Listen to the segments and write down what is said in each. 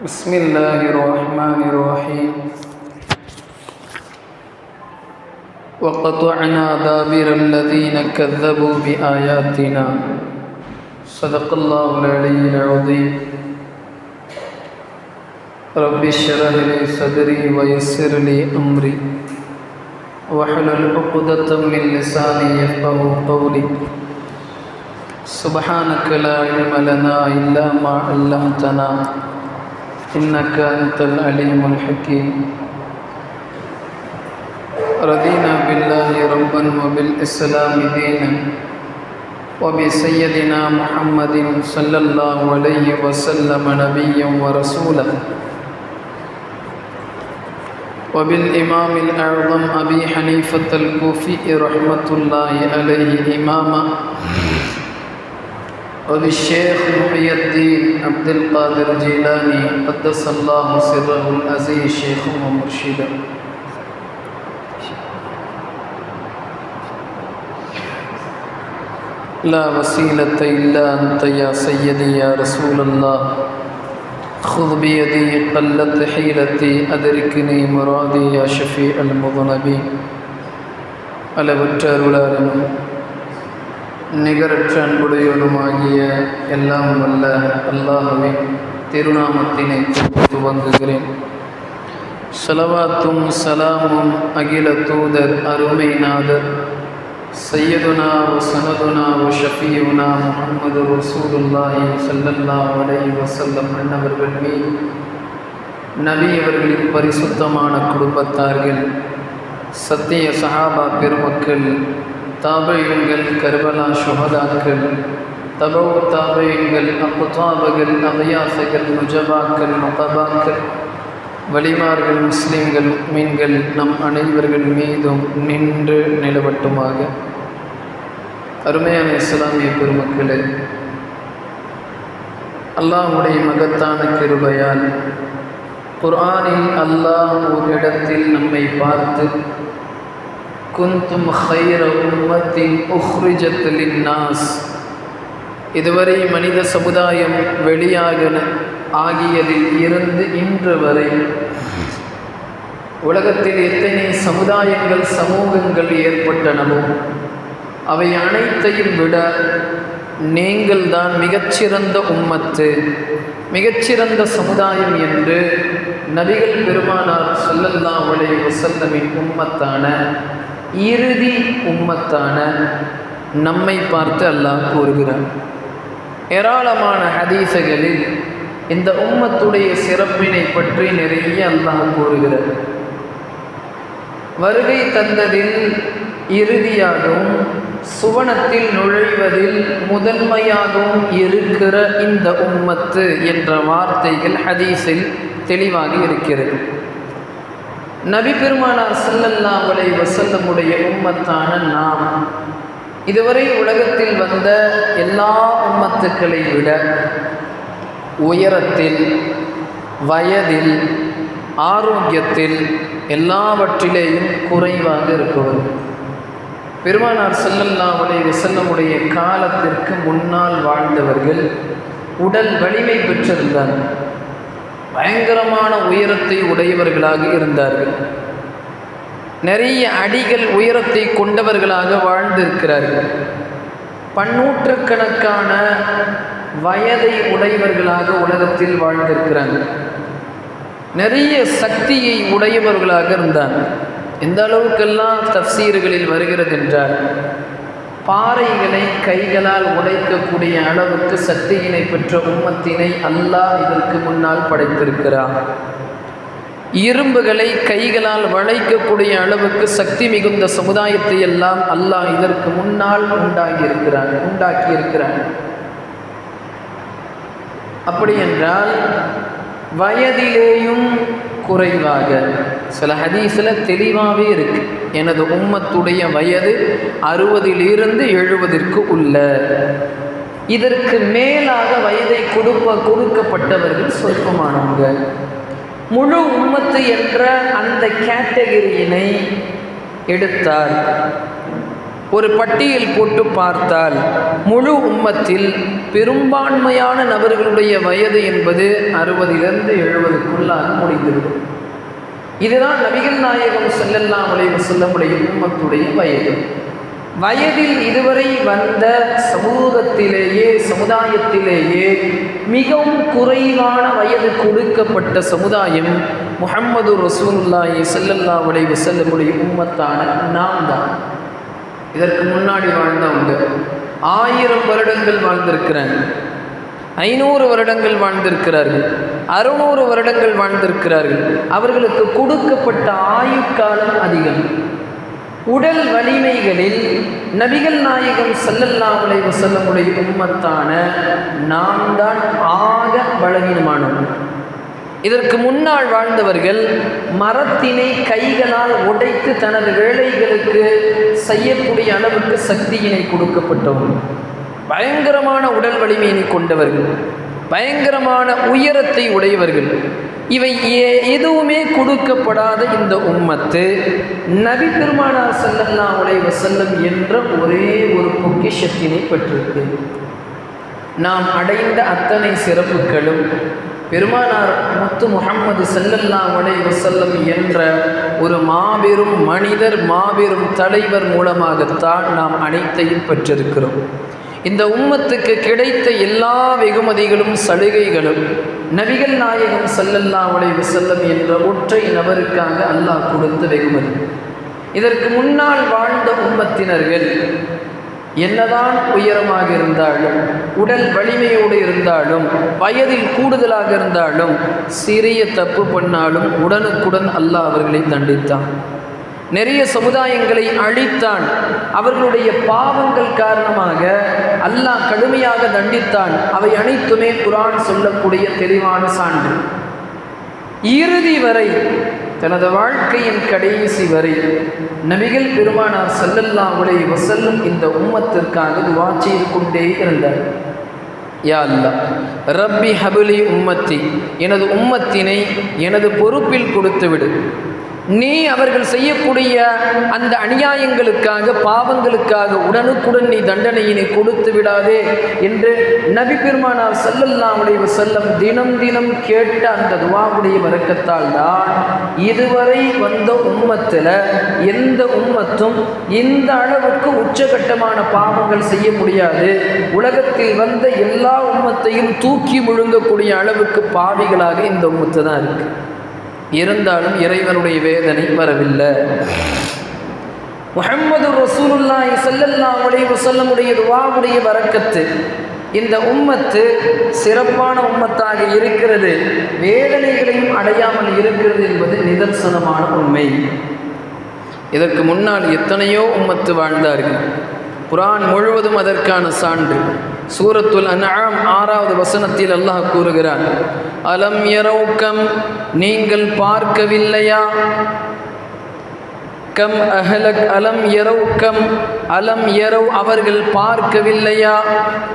بسم الله الرحمن الرحيم. وقطعنا دابر الذين كذبوا بآياتنا. صدق الله العلي العظيم. رب اشرح لي صدري ويسر لي أمري. واحلل عقدة من لساني يفقه قولي. سبحانك لا علم لنا إلا ما علمتنا. إنك أنت العليم الحكيم. رضينا بالله ربا وبالإسلام دينا وبسيدنا محمد صلى الله عليه وسلم نبيا ورسولا. وبالإمام الأعظم أبي حنيفة الكوفي رحمة الله عليه إماما. وبالشيخ محي الدين عبد القادر الجيلاني قدس الله سره العزيز شيخ ومرشدا لا وسيلة إلا أنت يا سيدي يا رسول الله. خذ بيدي قلت حيلتي أدركني مرادي يا شفيع المذنبين. ألبتر لارنا நிகரற்ற அன்புடையவனுமாகிய எல்லாம் வல்ல அல்லாஹுவின் திருநாமத்தினை துவங்குகிறேன். சலவாத்தும் சலாமும் அகில தூதர் அருமை நாதர் சையதுனா சனதுனா ஷஃபியுனா முகமது ரசூலுல்லாஹி ஸல்லல்லாஹு அலைஹி வசல்லம் அண்ணவர்கள் மீது நபி அவர்களின் பரிசுத்தமான குடும்பத்தார்கள் சத்திய சஹாபா பெருமக்கள் தாபையுங்கள் கர்பலா சுகதாக்கள். தபவு தாபையுங்கள் அப்புதாபகள் அவையாசைகள் முஜபாக்கள் முகபாக்கள். வலிமார்கள் முஸ்லீம்கள் மீன்கள் நம் அனைவர்கள் மீதும் நின்று நிலவட்டுமாக. அருமையான இஸ்லாமிய பெருமக்களே அல்லாஹுடைய மகத்தான கிருபையால் குர்ஆனில் அல்லாஹ் ஒரு இடத்தில் நம்மை பார்த்து குந்தும் ஹைர உம்மத்தின் உஹ்ரிஜத் நாஸ் இதுவரை மனித சமுதாயம் வெளியாக ஆகியதில் இருந்து இன்று வரை. உலகத்தில் எத்தனை சமுதாயங்கள் சமூகங்கள் ஏற்பட்டனவோ அவை அனைத்தையும் விட நீங்கள் தான் மிகச்சிறந்த உம்மத்து மிகச்சிறந்த சமுதாயம் என்று நபிகள் பெருமானார் சொல்லல்லா உலை வசல்லமின் உம்மத்தான இறுதி உம்மத்தான நம்மை பார்த்து அல்லாஹ் கூறுகிறார் ஏராளமான ஹதீசகளில் இந்த உம்மத்துடைய சிறப்பினை பற்றி நிறைய அல்லாஹ் கூறுகிறார். வருகை தந்ததில் இறுதியாகவும் சுவனத்தில் நுழைவதில் முதன்மையாகவும் இருக்கிற இந்த உம்மத்து என்ற வார்த்தைகள் ஹதீஸில் தெளிவாக இருக்கிறது. நபி பெருமானார் சல்லல்லா உலை வசல்லமுடைய உம்மத்தான நாம். இதுவரை உலகத்தில் வந்த எல்லா உம்மத்துக்களை விட உயரத்தில் வயதில் ஆரோக்கியத்தில் எல்லாவற்றிலேயும் குறைவாக இருப்பவர். பெருமானார் செல்லல்லா உலை வசல்லமுடைய காலத்திற்கு முன்னால் வாழ்ந்தவர்கள் உடல் வலிமை பெற்றிருந்தார்கள். பயங்கரமான உயரத்தை உடையவர்களாக இருந்தார்கள். நிறைய அடிகள் உயரத்தை கொண்டவர்களாக வாழ்ந்திருக்கிறார்கள். பன்னூற்றுக்கணக்கான வயதை உடையவர்களாக உலகத்தில் வாழ்ந்திருக்கிறாங்க. நிறைய சக்தியை உடையவர்களாக இருந்தாங்க. எந்த அளவுக்கெல்லாம் தப்சீர்களில் வருகிறது என்றால் பாறைகளை கைகளால் உடைக்கக்கூடிய அளவுக்கு சக்தியினை பெற்ற உம்மத்தினை அல்லாஹ் இதற்கு முன்னால் படைத்திருக்கிறார் இரும்புகளை கைகளால் வளைக்கக்கூடிய அளவுக்கு சக்தி மிகுந்த சமுதாயத்தை எல்லாம் அல்லாஹ் இதற்கு முன்னால் உண்டாகியிருக்கிறான் உண்டாக்கியிருக்கிறான். அப்படி என்றால் வயதிலேயும் குறைவாக. சில ஹதீஸில் தெளிவாகவே இருக்கு. எனது உம்மத்துடைய வயது அறுபதிலிருந்து எழுபதிற்கு உள்ள. இதற்கு மேலாக வயதை கொடுப்ப கொடுக்கப்பட்டவர்கள் சொற்பமானவங்க. முழு உம்மத்து என்ற அந்த கேட்டகரியினை எடுத்தார். ஒரு பட்டியல் போட்டு பார்த்தால் முழு உம்மத்தில் பெரும்பான்மையான நபர்களுடைய வயது என்பது அறுபதிலிருந்து எழுபதுக்குள்ளாக முடிந்துவிடும். இதுதான் நபிகள் நாயகம் செல்லல்லாம் உலக செல்லமுடைய உம்மத்துடைய வயது. வயதில் இதுவரை வந்த சமூகத்திலேயே சமுதாயத்திலேயே மிகவும் குறைவான வயது கொடுக்கப்பட்ட சமுதாயம் முகம்மது ரசூல்லாஹி செல்லல்லா உலக செல்லமுடைய உம்மத்தான நாம் தான் இதற்கு முன்னாடி வாழ்ந்தவங்க ஆயிரம் வருடங்கள் வாழ்ந்திருக்கிறாங்க ஐநூறு வருடங்கள் வாழ்ந்திருக்கிறார்கள். அறுநூறு வருடங்கள் வாழ்ந்திருக்கிறார்கள். அவர்களுக்கு கொடுக்கப்பட்ட ஆயுட்காலம் அதிகம். உடல் வலிமைகளில் நபிகள் நாயகம் செல்லல்லாமலை செல்லமுடைய உம்மத்தான நாம் தான் ஆக பலவீனமானவர்கள். இதற்கு முன்னால் வாழ்ந்தவர்கள் மரத்தினை கைகளால் உடைத்து தனது வேலைகளுக்கு செய்யக்கூடிய அளவுக்கு சக்தியினை கொடுக்கப்பட்டவர்கள் பயங்கரமான உடல் வலிமையினை கொண்டவர்கள் பயங்கரமான உயரத்தை உடையவர்கள். இவை எதுவுமே கொடுக்கப்படாத இந்த உம்மத்து நபி பெருமானார் செல்லல்லா உடைய செல்லம் என்ற ஒரே ஒரு பொக்கிஷத்தினை பெற்றிருக்கு. நாம் அடைந்த அத்தனை சிறப்புகளும் பெருமானார் முத்து முகம்மது செல்லல்லா உடைய வசல்லம் என்ற ஒரு மாபெரும் மனிதர் மாபெரும் தலைவர் மூலமாகத்தான் நாம் அனைத்தையும் பெற்றிருக்கிறோம். இந்த உம்மத்துக்கு கிடைத்த எல்லா வெகுமதிகளும் சலுகைகளும் நபிகள் நாயகம் செல்லல்லா உடைய செல்லம் என்ற ஒற்றை நபருக்காக அல்லாஹ் கொடுத்த வெகுமதி. இதற்கு முன்னால் வாழ்ந்த உம்மத்தினர்கள் என்னதான் உயரமாக இருந்தாலும் உடல் வலிமையோடு இருந்தாலும் வயதில் கூடுதலாக இருந்தாலும் சிறிய தப்பு பண்ணாலும் உடனுக்குடன் அல்லாஹ் அவர்களை தண்டித்தான். நிறைய சமுதாயங்களை அழித்தான். அவர்களுடைய பாவங்கள் காரணமாக அல்லாஹ் கடுமையாக தண்டித்தான். அவை அனைத்துமே குரான் சொல்லக்கூடிய தெளிவான சான்று. இறுதி வரை தனது வாழ்க்கையின் கடைசி வரை நபிகள் பெருமானார் செல்லல்லா உலை வசல்லும் இந்த உம்மத்திற்காக துவா செய்து கொண்டே இருந்தார். யா அல்லா ரப்பி ஹபுலி உம்மத்தி எனது உம்மத்தினை எனது பொறுப்பில் கொடுத்துவிடு. நீ அவர்கள் செய்யக்கூடிய அந்த அநியாயங்களுக்காக பாவங்களுக்காக உடனுக்குடன் நீ தண்டனையினை கொடுத்து விடாதே என்று நபி பெருமானார் செல்லல்லாமுடைய செல்லம் தினம் தினம் கேட்ட அந்த துவாவுடைய வரக்கத்தால் தான் இதுவரை வந்த உம்மத்தில் எந்த உம்மத்தும் இந்த அளவுக்கு உச்சகட்டமான பாவங்கள் செய்ய முடியாது. உலகத்தில் வந்த எல்லா உம்மத்தையும் தூக்கி முழுங்கக்கூடிய அளவுக்கு பாவிகளாக இந்த உம்மத்து தான் இருக்குது இருந்தாலும் இறைவனுடைய வேதனை வரவில்லை. முகமது ரசூலுல்லாய் செல்லல்லா உடைய செல்லமுடைய துவாவுடைய வரக்கத்து இந்த உம்மத்து சிறப்பான உம்மத்தாக இருக்கிறது. வேதனைகளையும் அடையாமல் இருக்கிறது என்பது நிதர்சனமான உண்மை. இதற்கு முன்னால் எத்தனையோ உம்மத்து வாழ்ந்தார்கள். குரான் முழுவதும் அதற்கான சான்று. சூரத்துல் அன்ஆம் ஆறாவது வசனத்தில் அல்லாஹ் கூறுகிறார் அலம் எரவுக்கம் நீங்கள் பார்க்கவில்லையா? கம் அஹலக் அலம் எரவ் கம் அலம் எரவ் அவர்கள் பார்க்கவில்லையா?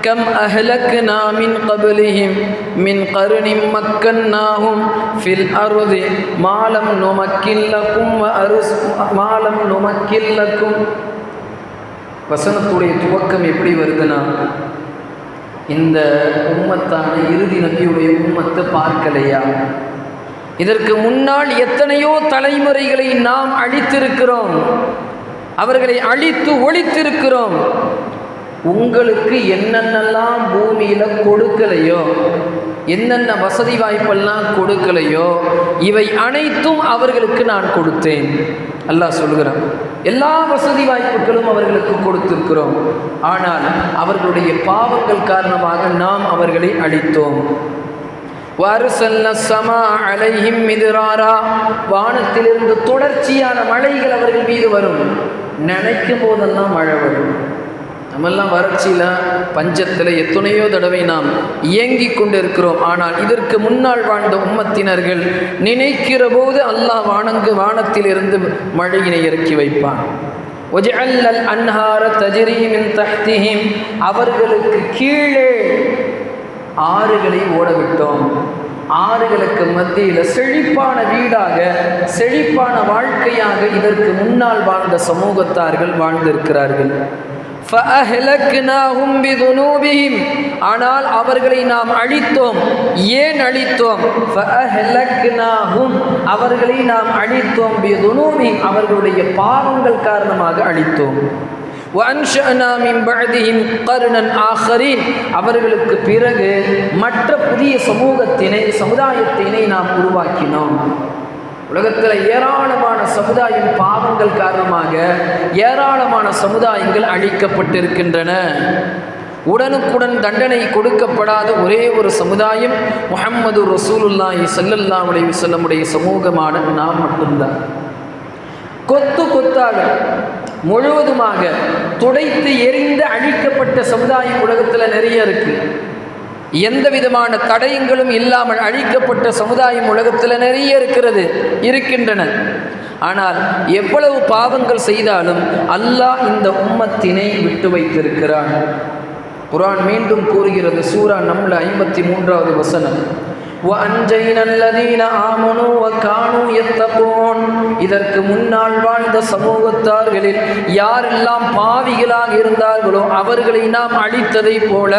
கம் அஹலக் நாமின் கபலிஹிம் மின் கருணிம் மக்கன் நாகும் ஃபில் அருதி மாலம் நுமக்கில்லக்கும் அருஸ் மாலம் நுமக்கில்லக்கும். வசனத்துடைய துவக்கம் எப்படி வருதுன்னா இந்த உம்மத்தான இறுதி நபியுடைய உம்மத்தை பார்க்கலையா? இதற்கு முன்னால் எத்தனையோ தலைமுறைகளை நாம் அழித்திருக்கிறோம். அவர்களை அழித்து ஒழித்திருக்கிறோம். உங்களுக்கு என்னென்னலாம் பூமியில் கொடுக்கலையோ என்னென்ன வசதி வாய்ப்பெல்லாம் கொடுக்கலையோ இவை அனைத்தும் அவர்களுக்கு நான் கொடுத்தேன். அல்லாஹ் சொல்கிறான் எல்லா வசதி வாய்ப்புகளும் அவர்களுக்கு கொடுத்திருக்கிறோம். ஆனால் அவர்களுடைய பாவங்கள் காரணமாக நாம் அவர்களை அழித்தோம். வானத்திலிருந்து தொடர்ச்சியான மழைகள் அவர்கள் மீது வரும். நினைக்கும் போதெல்லாம் மழை வரும். நம்மெல்லாம் வறட்சியில் பஞ்சத்தில் எத்தனையோ தடவை நாம் இயங்கி கொண்டிருக்கிறோம். ஆனால் இதற்கு முன்னால் வாழ்ந்த உம்மத்தினர்கள் நினைக்கிற போது அல்லாஹ் வானங்கு வானத்திலிருந்து மழையினை இறக்கி வைப்பான். அன்ஹார தஜிரீமின் தஹ்திஹிம். அவர்களுக்கு கீழே ஆறுகளை ஓடவிட்டோம். ஆறுகளுக்கு மத்தியில் செழிப்பான வீடாக செழிப்பான வாழ்க்கையாக இதற்கு முன்னால் வாழ்ந்த சமூகத்தார்கள் வாழ்ந்திருக்கிறார்கள். பிதுனூபிஹிம் ஆனால் அவர்களை நாம் அழித்தோம். ஏன் அழித்தோம்? அவர்களை நாம் அழித்தோம். பிதுனூபிஹிம் அவர்களுடைய பாவங்கள் காரணமாக அழித்தோம். அவர்களுக்கு பிறகு மற்ற புதிய சமூகத்தினை சமுதாயத்தினை நாம் உருவாக்கினோம். உலகத்தில் ஏராளமான சமுதாயம் பாவங்கள் காரணமாக ஏராளமான சமுதாயங்கள் அழிக்கப்பட்டிருக்கின்றன. உடனுக்குடன் தண்டனை கொடுக்கப்படாத ஒரே ஒரு சமுதாயம் முகம்மது ரசூலுல்லாஹி ஸல்லல்லாஹு செல்லமுடைய வஸல்லமுடைய சமூகமான நாம் மட்டும்தான். கொத்து கொத்தாக முழுவதுமாக துடைத்து எரிந்து அழிக்கப்பட்ட சமுதாயம் உலகத்தில் நிறைய இருக்குது எந்த விதமான தடயங்களும் இல்லாமல் அழிக்கப்பட்ட சமுதாயம் உலகத்தில் நிறைய இருக்கிறது இருக்கின்றன. ஆனால் எவ்வளவு பாவங்கள் செய்தாலும் அல்லாஹ் இந்த உம்மத்தினை விட்டு வைத்திருக்கிறான். குரான் மீண்டும் கூறுகிறது சூரா நம்மள ஐம்பத்தி மூன்றாவது வசனம். وَأَنْجَيْنَا الَّذِينَ آمَنُوا وَكَانُوا يَتَّقُونَ இதற்கு முன்னால் வாழ்ந்த சமூகத்தார்களில் யாரெல்லாம் பாவிகளாக இருந்தார்களோ அவர்களை நாம் அழித்ததைப் போல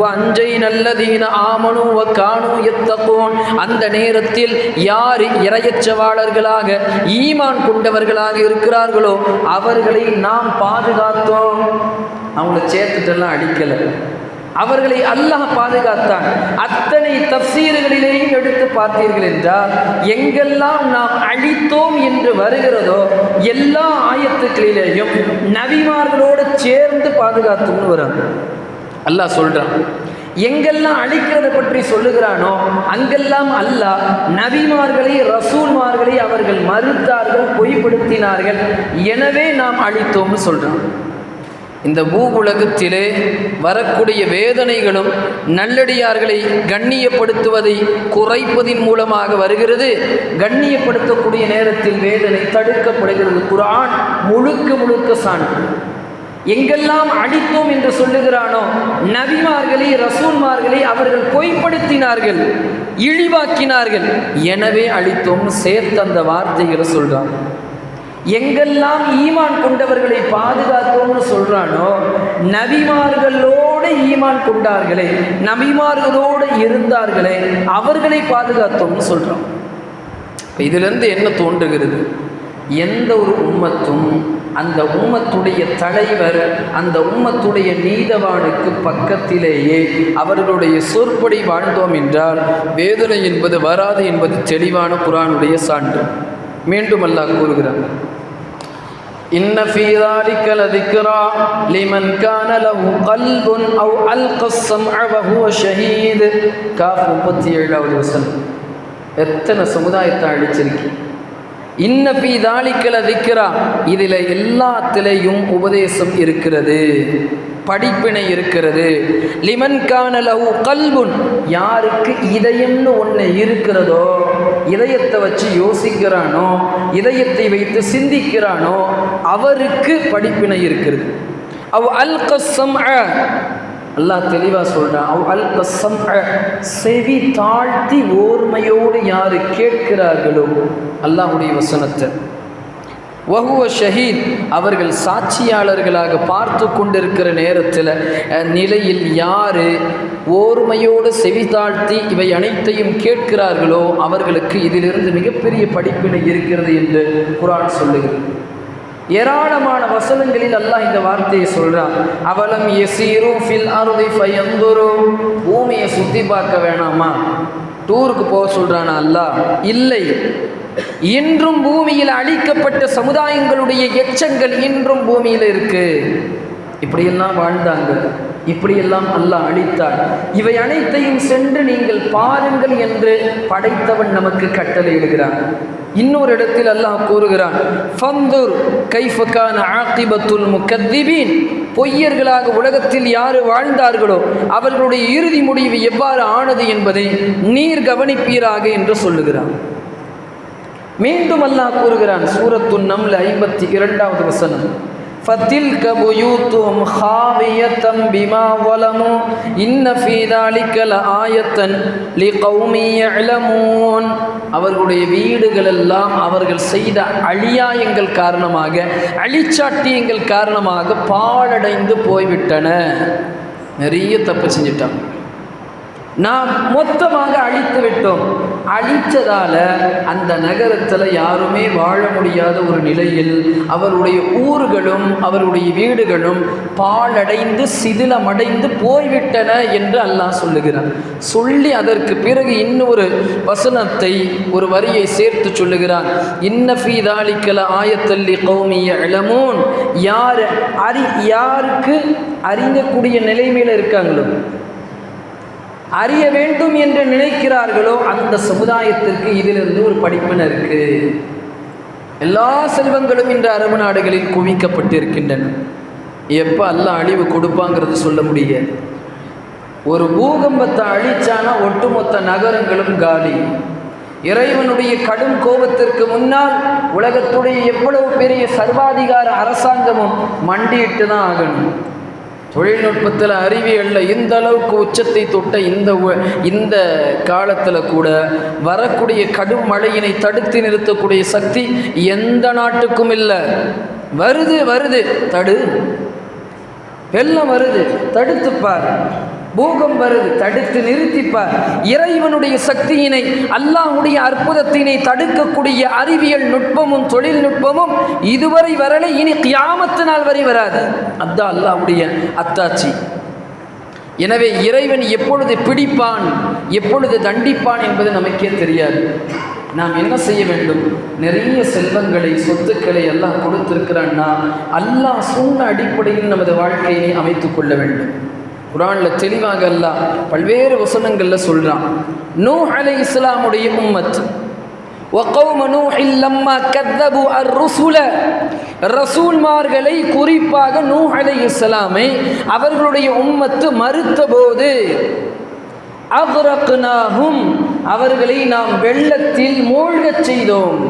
وَأَنْجَيْنَا الَّذِينَ آمَنُوا وَكَانُوا يَتَّقُونَ அந்த நேரத்தில் யார் இரையச்சவாளர்களாக ஈமான் கொண்டவர்களாக இருக்கிறார்களோ அவர்களை நாம் பாதுகாத்தோம் அவங்கள சேர்த்துட்டெல்லாம் அடிக்கலை அவர்களை அல்லாஹ் பாதுகாத்தான். அத்தனை தப்சீர்களிலேயும் எடுத்து பார்த்தீர்கள் என்றால் எங்கெல்லாம் நாம் அழித்தோம் என்று வருகிறதோ எல்லா ஆயத்துக்களிலேயும் நபிமார்களோடு சேர்ந்து பாதுகாத்தோம்னு வரும் அல்லாஹ் சொல்றான். எங்கெல்லாம் அழிக்கிறத பற்றி சொல்லுகிறானோ அங்கெல்லாம் அல்லாஹ் நபிமார்களை ரசூல்மார்களை அவர்கள் மறுத்தார்கள் பொய்ப்படுத்தினார்கள். எனவே நாம் அழித்தோம்னு சொல்றான். இந்த பூவுலகத்திலே வரக்கூடிய வேதனைகளும் நல்லடியார்களை கண்ணியப்படுத்துவதை குறைப்பதின் மூலமாக வருகிறது. கண்ணியப்படுத்தக்கூடிய நேரத்தில் வேதனை தடுக்கப்படுகிறது. குரான் முழுக்க முழுக்க சான்று. எங்கெல்லாம் அடித்தோம் என்று சொல்லுகிறானோ நபிமார்களை ரசூன்மார்களை அவர்கள் பொய்ப்படுத்தினார்கள் இழிவாக்கினார்கள். எனவே அழித்தோம் சேர்த்து அந்த வார்த்தைகளை சொல்கிறான் எங்கெல்லாம் ஈமான் கொண்டவர்களை பாதுகாத்தோம்னு சொல்றானோ நபிமார்களோடு ஈமான் கொண்டார்களே நபிமார்களோடு இருந்தார்களே அவர்களை பாதுகாத்தோம்னு சொல்றோம். இப்போ இதிலிருந்து என்ன தோன்றுகிறது? எந்த ஒரு உம்மத்தும் அந்த உம்மத்துடைய தலைவர் அந்த உம்மத்துடைய நீதவானுக்கு பக்கத்திலேயே அவர்களுடைய சொற்படி வாழ்ந்தோம் என்றால் வேதனை என்பது வராது என்பது தெளிவான குரானுடைய சான்று. மீண்டும் அல்லாஹ் கூறுகிறார் إن في ذلك لذكرى لمن كان له قلب أو ألقى السمع وهو شهيد காஃப் முப்பத்தி ஏழாவது வசனம் எத்தனை சமுதாயத்தை அழிச்சிருக்கு இன்னபி தாளிக்கல திக்கிறா இதில் எல்லாத்திலையும் உபதேசம் இருக்கிறது படிப்பினை இருக்கிறது லிமன் கானலவு கல்புன் யாருக்கு இதயம்னு ஒன்று இருக்கிறதோ இதயத்தை வச்சு யோசிக்கிறானோ இதயத்தை வைத்து சிந்திக்கிறானோ அவருக்கு படிப்பினை இருக்கிறது. அவ் அல் கசம் அல்லாஹ் தெளிவாக சொல்கிறான் அவ் அல் கசம் செவி தாழ்த்தி ஓர்மையோடு யார் கேட்கிறார்களோ அல்லாஹுடைய வசனத்தை. வஹுவ ஷஹீத் அவர்கள் சாட்சியாளர்களாக பார்த்து கொண்டிருக்கிற நேரத்தில் நிலையில் யார் ஓர்மையோடு செவிதாழ்த்தி இவை அனைத்தையும் கேட்கிறார்களோ அவர்களுக்கு இதிலிருந்து மிகப்பெரிய படிப்பினை இருக்கிறது என்று குரான் சொல்லுகிறது. ஏராளமான வசனங்களில் அல்லாஹ் இந்த வார்த்தையை சொல்கிறான் அவலம் எசீரு ஃபில் அருதி ஃபயந்துரு. பூமியை சுற்றி பார்க்க வேணாமா? டூருக்கு போக சொல்கிறானா அல்லாஹ்? இல்லை. இன்றும் பூமியில் அழிக்கப்பட்ட சமுதாயங்களுடைய எச்சங்கள் இன்றும் பூமியில் இருக்கு. இப்படியெல்லாம் வாழ்ந்தாங்க இப்படியெல்லாம் அல்லாஹ் அழித்தார். இவை அனைத்தையும் சென்று நீங்கள் பாருங்கள் என்று படைத்தவன் நமக்கு கட்டளையிடுகிறான் இன்னொரு இடத்தில் அல்லாஹ் கூறுகிறான் ஃபந்துர் கைஃபகான ஆக்கிபத்துல் முக்கத்திபீன் பொய்யர்களாக உலகத்தில் யார் வாழ்ந்தார்களோ அவர்களுடைய இறுதி முடிவு எவ்வாறு ஆனது என்பதை நீர் கவனிப்பீராக என்று சொல்லுகிறான். மீண்டும் அல்லாஹ் கூறுகிறான் சூரத்துன் நம்ல ஐம்பத்தி இரண்டாவது வசனம் فَتِلْكَ بُيُوتُهُمْ خَاوِيَةً بِمَا ظَلَمُوا إِنَّ فِي ذَلِكَ لَآيَةً لِقَوْمٍ يَعْلَمُونَ அவர்களுடைய வீடுகள் எல்லாம் அவர்கள் செய்த அழியாயங்கள் காரணமாக அழிச்சாட்டியங்கள் காரணமாக பாழடைந்து போய்விட்டன நிறைய தப்பு செஞ்சிட்டாங்க நாம் மொத்தமாக அழித்து விட்டோம் அழித்ததால் அந்த நகரத்தில் யாருமே வாழ முடியாத ஒரு நிலையில் அவருடைய ஊர்களும் அவருடைய வீடுகளும் பாழடைந்து சிதிலமடைந்து போய்விட்டன என்று அல்லாஹ் சொல்லுகிறார் சொல்லி அதற்கு பிறகு இன்னொரு வசனத்தை ஒரு வரியை சேர்த்து சொல்லுகிறான். இன்ன ஃபீதாலிக்கல ஆயத்தல்லி கௌமிய இளமோன் யார் அறி யாருக்கு அறியக்கூடிய நிலைமையில் இருக்காங்களோ? அறிய வேண்டும் என்று நினைக்கிறார்களோ அந்த சமுதாயத்திற்கு இதிலிருந்து ஒரு படிப்பினர் இருக்கு. எல்லா செல்வங்களும் இன்று அரபு நாடுகளில் குவிக்கப்பட்டிருக்கின்றன. எப்போ எல்லாம் அழிவு கொடுப்பாங்கிறது சொல்ல முடியாது. ஒரு பூகம்பத்தை அழிச்சானா ஒட்டுமொத்த நகரங்களும் காலி. இறைவனுடைய கடும் கோபத்திற்கு முன்னால் உலகத்துடைய எவ்வளவு பெரிய சர்வாதிகார அரசாங்கமும் மண்டியிட்டு தான் ஆகணும். தொழில்நுட்பத்தில் அறிவியலில் இந்த அளவுக்கு உச்சத்தை தொட்ட இந்த உ- இந்த காலத்தில் கூட வரக்கூடிய கடும் மழையினை தடுத்து நிறுத்தக்கூடிய சக்தி எந்த நாட்டுக்கும் இல்லை. வருது வருது. தடு. வெள்ளம் வருது. தடுத்துப்பார். பூகம் வருது தடுத்து நிறுத்திப்பார். இறைவனுடைய சக்தியினை அல்லாஹ்வுடைய அற்புதத்தினை தடுக்கக்கூடிய அறிவியல் நுட்பமும் தொழில்நுட்பமும் இதுவரை வரலை இனி கியாமத்து நாள் வரை வராது. அதான் அல்லாஹுடைய அத்தாட்சி. எனவே இறைவன் எப்பொழுது பிடிப்பான் எப்பொழுது தண்டிப்பான் என்பது நமக்கே தெரியாது. நாம் என்ன செய்ய வேண்டும்? நிறைய செல்வங்களை சொத்துக்களை எல்லாம் கொடுத்திருக்கிறான்னா அல்லாஹ் சொன்ன அடிப்படையில் நமது வாழ்க்கையை அமைத்துக் கொள்ள வேண்டும். குரான்ல தெளிவாக அல்லாஹ் பல்வேறு வசனங்கள்ல சொல்றான் நூ அலை இஸ்லாமுடைய உம்மத் وقوم نوح لما كذبوا الرسل ரசூல்மார்களை குறிப்பாக நூஹ் அலைஹிஸ்ஸலாமை அவர்களுடைய உம்மத்து மறுத்தபோது அக்ரக்னாஹும் அவர்களை நாம் வெள்ளத்தில் மூழ்கச் செய்தோம்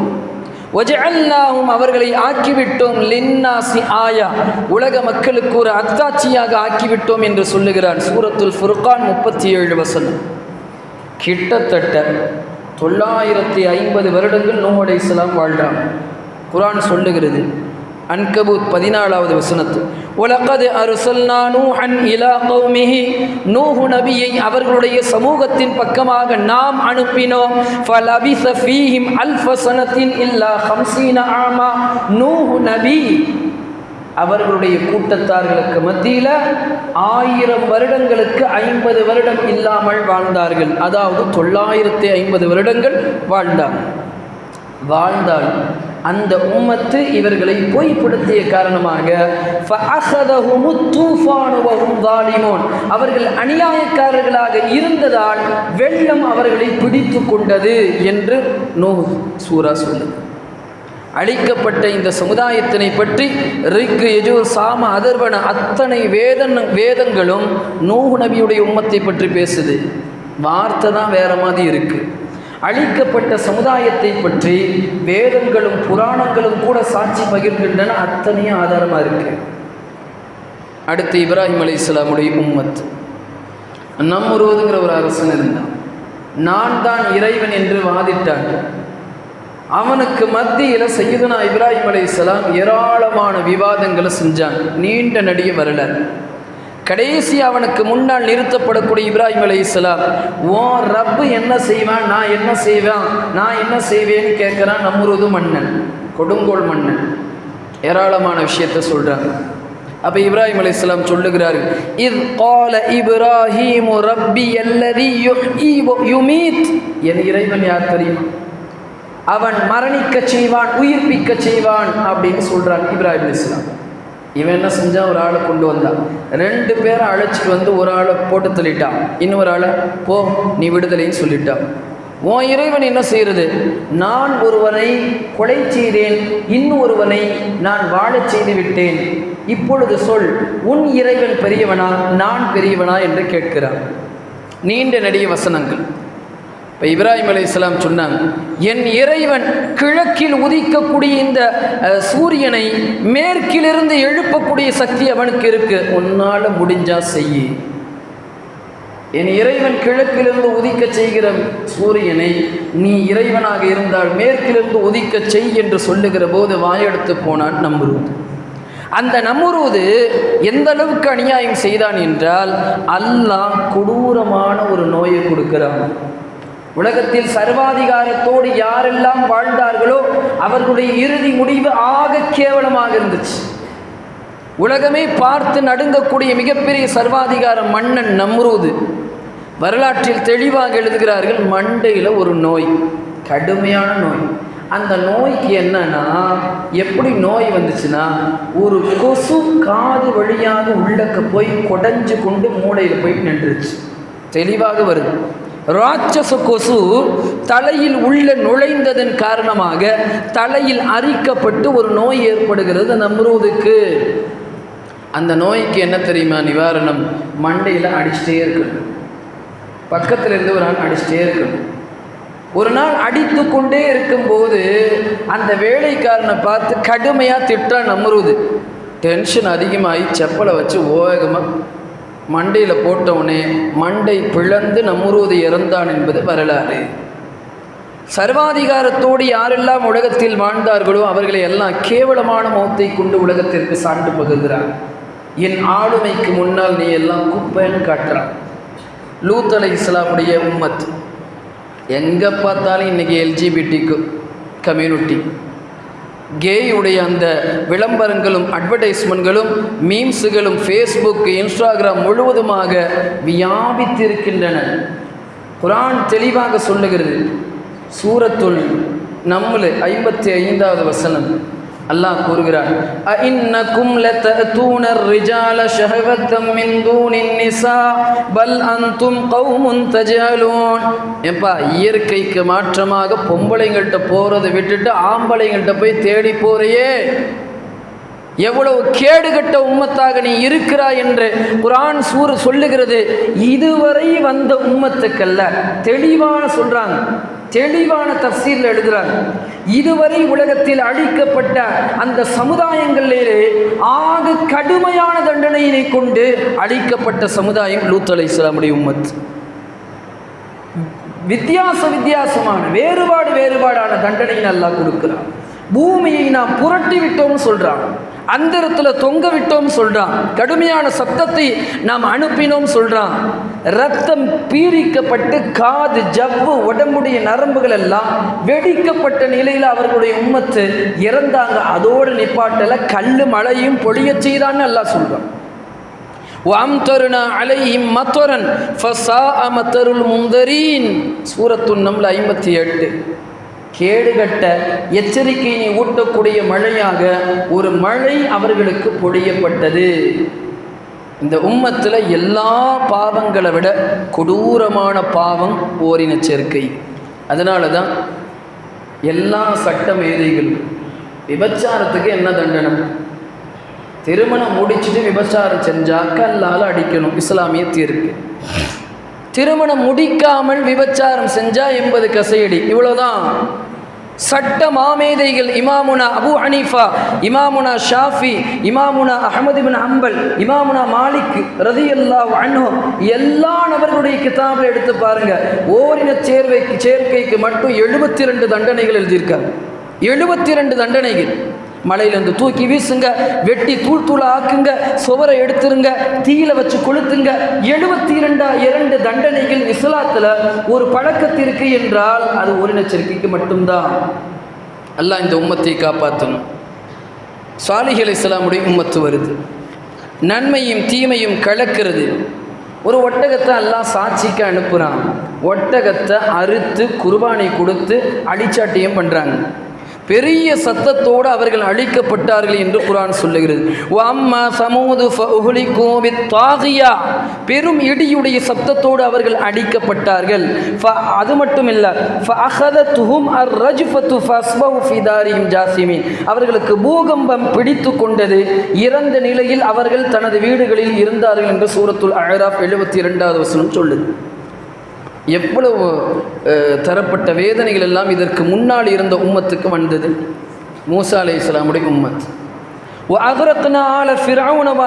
ஒஜஅல்னாஹும் அவர்களை ஆக்கிவிட்டோம் லின்னாசி ஆயா உலக மக்களுக்கு ஒரு அத்தாட்சியாக ஆக்கிவிட்டோம் என்று சொல்லுகிறார் சூரத்துல் ஃபுர்கான் முப்பத்தி ஏழு வசனம் கிட்டத்தட்ட தொள்ளாயிரத்தி ஐம்பது வருடங்கள் நூஹ் இஸ்லாம் வாழ்கிறான் குரான் சொல்லுகிறது அன்கபூத் பதினாலாவது வசனத்து உலகது அருசல்னா நூஹன் இலா கௌமிஹி நூஹு நபியை அவர்களுடைய சமூகத்தின் பக்கமாக நாம் அனுப்பினோம். ஃபலபிஸ ஃபீஹிம் அல்ஃப சனத்தின் இல்லா ஹம்சீன ஆமா நூஹு நபி அவர்களுடைய கூட்டத்தார்களுக்கு மத்தியில் ஆயிரம் வருடங்களுக்கு ஐம்பது வருடம் இல்லாமல் வாழ்ந்தார்கள். அதாவது தொள்ளாயிரத்தி ஐம்பது வருடங்கள் வாழ்ந்தார்கள். வாழ்ந்தாள். அந்த உம்மத்து இவர்களை பொய்ப்படுத்திய காரணமாக அவர்கள் அநியாயக்காரர்களாக இருந்ததால் வெள்ளம் அவர்களை பிடித்து கொண்டது என்று நோ சூரா சொல்லு அழிக்கப்பட்ட இந்த சமுதாயத்தினை பற்றி ரிக்கு எஜோ சாம அதர்வன அத்தனை வேதன் வேதங்களும் நோகு நபியுடைய உம்மத்தை பற்றி பேசுது. வார்த்தை தான் வேற மாதிரி இருக்குது அழிக்கப்பட்ட சமுதாயத்தை பற்றி வேதங்களும் புராணங்களும் கூட சாட்சி பகிர்கின்றன. அத்தனையும் ஆதாரமாக இருக்கு. அடுத்து இப்ராஹிம் அலி இஸ்லாமுடைய உம்மத். நம்முருவதுங்கிற ஒரு அரசன் இருந்தான். நான் தான் இறைவன் என்று வாதிட்டான். அவனுக்கு மத்தியில் சையதுனா இப்ராஹிம் அலைஹிஸ்ஸலாம் ஏராளமான விவாதங்களை செஞ்சான். நீண்ட நடிகை வரலை. கடைசி அவனுக்கு முன்னால் நிறுத்தப்படக்கூடிய இப்ராஹிம் அலைஹிஸ்ஸலாம் ஓ ரப்பு என்ன செய்வான்? நான் என்ன செய்வேன்? நான் என்ன செய்வேன்னு கேட்குறான் நம்முருது மன்னன் கொடுங்கோல் மன்னன். ஏராளமான விஷயத்த சொல்கிறாங்க அப்போ இப்ராஹிம் அலி இஸ்லாம் சொல்லுகிறார் இத் கால இப்ராஹிம் ரப்பி அல்லதி யுமீத். என் இறைவன் யார் தெரியுமா? அவன் மரணிக்க செய்வான் உயிர்ப்பிக்க செய்வான் அப்படின்னு சொல்கிறான் இப்ராஹிம் இஸ்லாம் இவன் என்ன செஞ்சான் ஒரு ஆளை கொண்டு வந்தான் ரெண்டு பேரை அழைச்சிட்டு வந்து ஒரு ஆளை போட்டு தள்ளிட்டான் இன்னொரு ஆளை போ நீ விடுதலைன்னு சொல்லிட்டான் உன் இறைவன் என்ன செய்கிறது நான் ஒருவனை கொலை செய்தேன். இன்னொருவனை நான் வாழச் செய்து விட்டேன். இப்பொழுது சொல் உன் இறைவன் பெரியவனா? நான் பெரியவனா? என்று கேட்கிறான் நீண்ட நெடிய வசனங்கள். இப்போ இப்ராஹிம் அலி இஸ்லாம் சொன்னாங்க என் இறைவன் கிழக்கில் உதிக்கக்கூடிய இந்த சூரியனை மேற்கிலிருந்து எழுப்பக்கூடிய சக்தி அவனுக்கு இருக்கு. உன்னால் முடிஞ்சா செய்யி. என் இறைவன் கிழக்கிலிருந்து உதிக்க செய்கிற சூரியனை நீ இறைவனாக இருந்தால் மேற்கிலிருந்து உதிக்க செய் என்று சொல்லுகிற போது வாயெடுத்து போனான் நம்புருவது அந்த நமுருவது எந்த அளவுக்கு அநியாயம் செய்தான் என்றால் அல்லாஹ் கொடூரமான ஒரு நோயை கொடுக்கிறான். உலகத்தில் சர்வாதிகாரத்தோடு யாரெல்லாம் வாழ்ந்தார்களோ அவர்களுடைய இறுதி முடிவு ஆக கேவலமாக இருந்துச்சு. உலகமே பார்த்து நடுங்கக்கூடிய மிகப்பெரிய சர்வாதிகார மன்னன் நம்ரூது. வரலாற்றில் தெளிவாக எழுதுகிறார்கள் மண்டையில் ஒரு நோய் கடுமையான நோய். அந்த நோய்க்கு என்னன்னா எப்படி நோய் வந்துச்சுன்னா ஒரு கொசு காது வழியாக உள்ளக்க போய் கொடைஞ்சு கொண்டு மூளையில் போய் நின்றுச்சு தெளிவாக வருது. ராட்சச கொசு தலையில் உள்ள நுழைந்ததன் காரணமாக தலையில் அரிக்கப்பட்டு ஒரு நோய் ஏற்படுகிறது நம்ரூதுக்கு அந்த நோய்க்கு என்ன தெரியுமா நிவாரணம்? மண்டையில் அடிச்சிட்டே இருக்கணும். பக்கத்தில் இருந்து ஒரு நாள் அடிச்சிட்டே இருக்கணும். ஒரு நாள் அடித்து கொண்டே இருக்கும்போது அந்த வேலைக்காரனை பார்த்து கடுமையாக திட்டான் நம்புறது டென்ஷன் அதிகமாகி செப்பலை வச்சு ஓகமாக மண்டையில் போட்டவுடனே மண்டை பிளந்து நம்முருவது இறந்தான் என்பது வரலாறு. சர்வாதிகாரத்தோடு யாரெல்லாம் உலகத்தில் வாழ்ந்தார்களோ அவர்களை எல்லாம் கேவலமான முகத்தை கொண்டு உலகத்திற்கு சான்று பகுகிறார். என் ஆளுமைக்கு முன்னால் நீ எல்லாம் குப்பைன்னு காட்டுறான். லூத் அலை இஸ்லாமுடைய உம்மத். எங்கே பார்த்தாலும் இன்றைக்கி எல்ஜிபிடிக்கு கம்யூனிட்டி. கேயுடைய அந்த விளம்பரங்களும் அட்வர்டைஸ்மெண்ட்களும் மீம்ஸுகளும் ஃபேஸ்புக் இன்ஸ்டாகிராம் முழுவதுமாக வியாபித்திருக்கின்றன. குரான் தெளிவாக சொல்லுகிறது. சூரத்துள் நம்மளு ஐம்பத்தி ஐந்தாவது வசனம். அல்லாஹ் கூறுகிறார் அஇன்னக்கும் லதஅதூன الرجال شهوة من دون النساء بل انتم قوم تجهلون ஏப்பா இயற்கைக்கு மாற்றமாக பொம்பளைங்கள்ட்ட போறதை விட்டுட்டு ஆம்பளைங்கள்ட்ட போய் தேடி போறியே எவ்வளவு கேடுகட்ட உம்மத்தாக நீ இருக்கிறாய் என்று குரான் சூர் சொல்லுகிறது இதுவரை வந்த உம்மத்துக்கல்ல தெளிவான சொல்றாங்க தெளிவான தப்சீரில் எழுதுகிறார் இதுவரை உலகத்தில் அழிக்கப்பட்ட அந்த சமுதாயங்களிலே ஆக கடுமையான தண்டனையினை கொண்டு அழிக்கப்பட்ட சமுதாயம் லூத் அலை இஸ்லாமுடைய உம்மத். வித்தியாச வித்தியாசமான வேறுபாடு வேறுபாடான தண்டனையை அல்லாஹ் கொடுக்கிறான். பூமியை நாம் புரட்டி விட்டோம்னு சொல்கிறான் அந்தரத்தில் தொங்க விட்டோம் சொல்கிறான் கடுமையான சத்தத்தை நாம் அனுப்பினோம் சொல்கிறான் ரத்தம் பீரிக்கப்பட்டு காது ஜவ்வு உடம்புடைய நரம்புகள் எல்லாம் வெடிக்கப்பட்ட நிலையில் அவர்களுடைய உம்மத்து இறந்தாங்க. அதோடு நிப்பாட்டில் கல் மழையும் பொழிய செய்தான்னு எல்லாம் சொல்கிறான் வாம்தருணா அலையும் மத்தோரன் ஃபசா அமத்தருள் முந்தரீன். சூரத்து நம்மள ஐம்பத்தி எட்டு. கேடுகட்ட எச்சரிக்கையினை ஊட்டக்கூடிய மழையாக ஒரு மழை அவர்களுக்கு பொழியப்பட்டது. இந்த உம்மத்தில் எல்லா பாவங்களை விட கொடூரமான பாவம் ஓரின சேர்க்கை. அதனால தான் எல்லா சட்ட மேதைகளும் விபச்சாரத்துக்கு என்ன தண்டனம் திருமணம் முடிச்சுட்டு விபச்சாரம் செஞ்சால் கல்லால் அடிக்கணும். இஸ்லாமிய தீர்ப்பு. திருமணம் முடிக்காமல் விபச்சாரம் செஞ்சா எண்பது கசையடி. இவ்வளவுதான். சட்ட மாமேதைகள் இமாமுனா அபு ஹனீஃபா இமாமுனா ஷாஃபி இமாமுனா அஹமது பின் அம்பல் இமாமுனா மாலிக் ரதி அல்லா அண்ணோ எல்லா நபர்களுடைய கிதாபில் எடுத்து பாருங்க. ஓரின சேர்வைக்கு சேர்க்கைக்கு மட்டும் எழுபத்தி ரெண்டு தண்டனைகள் எழுதியிருக்காங்க. எழுபத்தி ரெண்டு தண்டனைகள். மலையிலேருந்து தூக்கி வீசுங்க வெட்டி தூள் தூளை ஆக்குங்க சுவரை எடுத்துருங்க தீயில வச்சு கொளுத்துங்க. எழுபத்தி இரண்டா இரண்டு தண்டனைகள் இஸ்லாத்தில் ஒரு பழக்கத்திற்கு என்றால் அது ஒரு நச்சரிக்கைக்கு மட்டும்தான். அல்லாஹ் இந்த உம்மத்தை காப்பாற்றணும் சாலிகள் இஸ்லாமுடைய உம்மத்து வருது. நன்மையும் தீமையும் கலக்கிறது. ஒரு ஒட்டகத்தை எல்லாம் சாட்சிக்கு அனுப்புகிறான் ஒட்டகத்தை அறுத்து குர்பானை கொடுத்து அடிச்சாட்டியம் பண்ணுறாங்க பெரிய சத்தத்தோடு அவர்கள் அழிக்கப்பட்டார்கள் என்று குரான் சொல்லுகிறது. அம்மா சமூது தாகியா பெரும் இடியுடைய சத்தத்தோடு அவர்கள் அடிக்கப்பட்டார்கள். ஃப- அது மட்டும் இல்லை ஜாசிமின். அவர்களுக்கு பூகம்பம் பிடித்து கொண்டது இறந்த நிலையில் அவர்கள் தனது வீடுகளில் இருந்தார்கள் என்று சூரத்துல் அழராப் எழுபத்தி இரண்டாவது வசனம் சொல்லுது. எவ்வளவு தரப்பட்ட வேதனைகள் எல்லாம் இதற்கு முன்னால் இருந்த உம்மத்துக்கு வந்தது? மூசா அலை இஸ்லாமுடைய உம்மத்.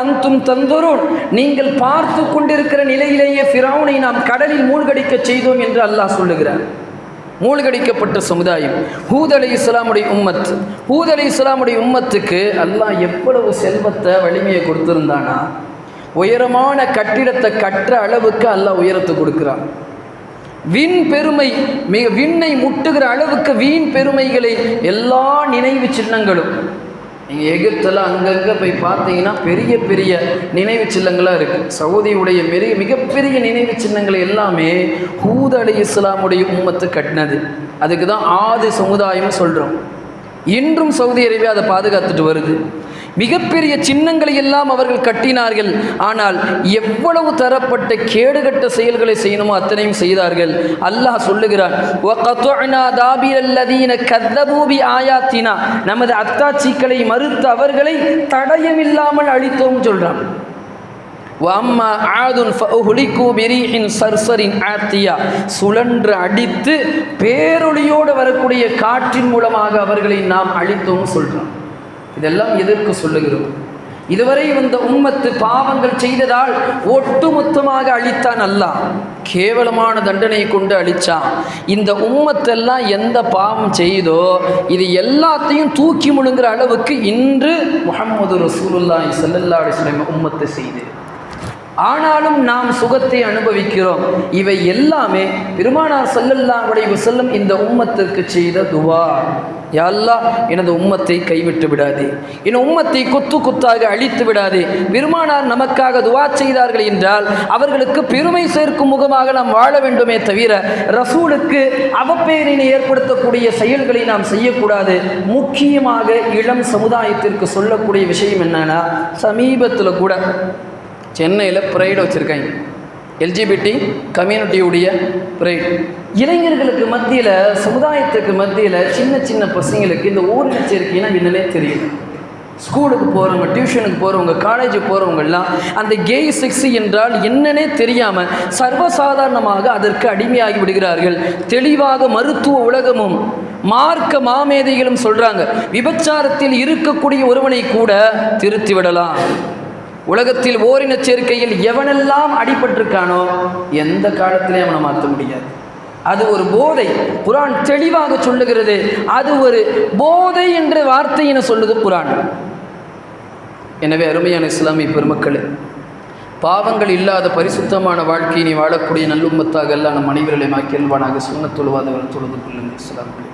அந்தும் தந்தோரும் நீங்கள் பார்த்து கொண்டிருக்கிற நிலையிலேயே ஃபிரௌனை நாம் கடலில் மூழ்கடிக்க செய்தோம் என்று அல்லாஹ் சொல்லுகிறார். மூழ்கடிக்கப்பட்ட சமுதாயம். ஹூத் அலி இஸ்லாமுடைய உம்மத். ஹூத் அலி இஸ்லாமுடைய உம்மத்துக்கு அல்லாஹ் எவ்வளவு செல்வத்தை வலிமையை கொடுத்துருந்தானா? உயரமான கட்டிடத்தை கட்டுற அளவுக்கு அல்லாஹ் உயரத்தை கொடுக்குறான். விண் பெருமை மிக விண்ணை முட்டுகிற அளவுக்கு வீண் பெருமைகளை எல்லா நினைவு சின்னங்களும். நீங்கள் எகிப்தில் அங்கங்கே போய் பார்த்தீங்கன்னா பெரிய பெரிய நினைவு சின்னங்களாக இருக்குது சவுதியுடைய மெரிய மிகப்பெரிய நினைவு சின்னங்கள் எல்லாமே ஹூத் அலி இஸ்லாமுடைய உம்மத்து கட்டினது. அதுக்கு தான் ஆதி சமுதாயம் சொல்கிறோம் இன்றும் சவுதி அரேபியா அதை பாதுகாத்துட்டு வருது. மிகப்பெரிய சின்னங்களை எல்லாம் அவர்கள் கட்டினார்கள். ஆனால் எவ்வளவு தரப்பட்ட கேடுகட்ட செயல்களை செய்யணுமோ அத்தனையும் செய்தார்கள். அல்லாஹ் சொல்லுகிறான் ஆயாத்தினா நமது அத்தாச்சிக்களை மறுத்து அவர்களை தடயமில்லாமல் அழித்தோம் சொல்கிறான் வாம்மா ஆதுன் ஃபஹுலிக்கு பிரிஹின் சர்சரின் ஆத்தியா. சுழன்று அடித்து பேரொழியோடு வரக்கூடிய காற்றின் மூலமாக அவர்களை நாம் அழித்தோம் சொல்கிறோம் இதெல்லாம் எதற்கு சொல்லுகிறோம்? இதுவரை வந்த உம்மத்து பாவங்கள் செய்ததால் ஒட்டுமொத்தமாக அழித்தான் அல்ல கேவலமான தண்டனை கொண்டு அழித்தான் இந்த உம்மத்தெல்லாம் எந்த பாவம் செய்தோ இது எல்லாத்தையும் தூக்கி முழுங்குற அளவுக்கு இன்று முகமது ரசூலுல்லாய் ஸல்லல்லாஹு அலைஹி உம்மத்தை செய்து ஆனாலும் நாம் சுகத்தை அனுபவிக்கிறோம். இவை எல்லாமே பெருமானார் ஸல்லல்லாஹு உடைய செல்லும் இந்த உம்மத்திற்கு செய்த துவா. யல்லா எனது உம்மத்தை கைவிட்டு விடாதே. என் உம்மத்தை கொத்து கொத்தாக அழித்து விடாதே. பெருமானார் நமக்காக துவா செய்தார்கள் என்றால் அவர்களுக்கு பெருமை சேர்க்கும் முகமாக நாம் வாழ வேண்டுமே தவிர ரசூலுக்கு அவப்பேரினை ஏற்படுத்தக்கூடிய செயல்களை நாம் செய்யக்கூடாது. முக்கியமாக இளம் சமுதாயத்திற்கு சொல்லக்கூடிய விஷயம் என்னன்னா சமீபத்தில் கூட சென்னையில் ப்ரைடு வச்சுருக்காங்க. எல்ஜிபிடி கம்யூனிட்டியுடைய ப்ரைடு இளைஞர்களுக்கு மத்தியில் சமுதாயத்துக்கு மத்தியில் சின்ன சின்ன பசங்களுக்கு இந்த ஊரின சேர்க்கைனா என்னன்னே தெரியும். ஸ்கூலுக்கு போகிறவங்க டியூஷனுக்கு போகிறவங்க காலேஜுக்கு போகிறவங்கெல்லாம் அந்த கேய் செக்ஸ் என்றால் என்னன்னே தெரியாமல் சர்வசாதாரணமாக அதற்கு அடிமையாகி விடுகிறார்கள். தெளிவாக மருத்துவ உலகமும் மார்க்க மாமேதைகளும் சொல்கிறாங்க விபச்சாரத்தில் இருக்கக்கூடிய ஒருவனை கூட திருத்தி விடலாம். உலகத்தில் ஓரின சேர்க்கையில் எவனெல்லாம் அடிபட்டிருக்கானோ எந்த காலத்திலையும் அவனை மாற்ற முடியாது. அது ஒரு போதை. குரான் தெளிவாக சொல்லுகிறது. அது ஒரு போதை என்ற வார்த்தையின சொல்லுது குரான். எனவே அருமையான இஸ்லாமிய பெருமக்களே பாவங்கள் இல்லாத பரிசுத்தமான வாழ்க்கையினை வாழக்கூடிய நல்லும்மத்தாக எல்லாம் நம் அனைவர்களையும் ஆக்கியல்வானாக சுண்ணத் தொழுவாதவர் தொழுது கொள்ளுங்கள். இஸ்லாமிய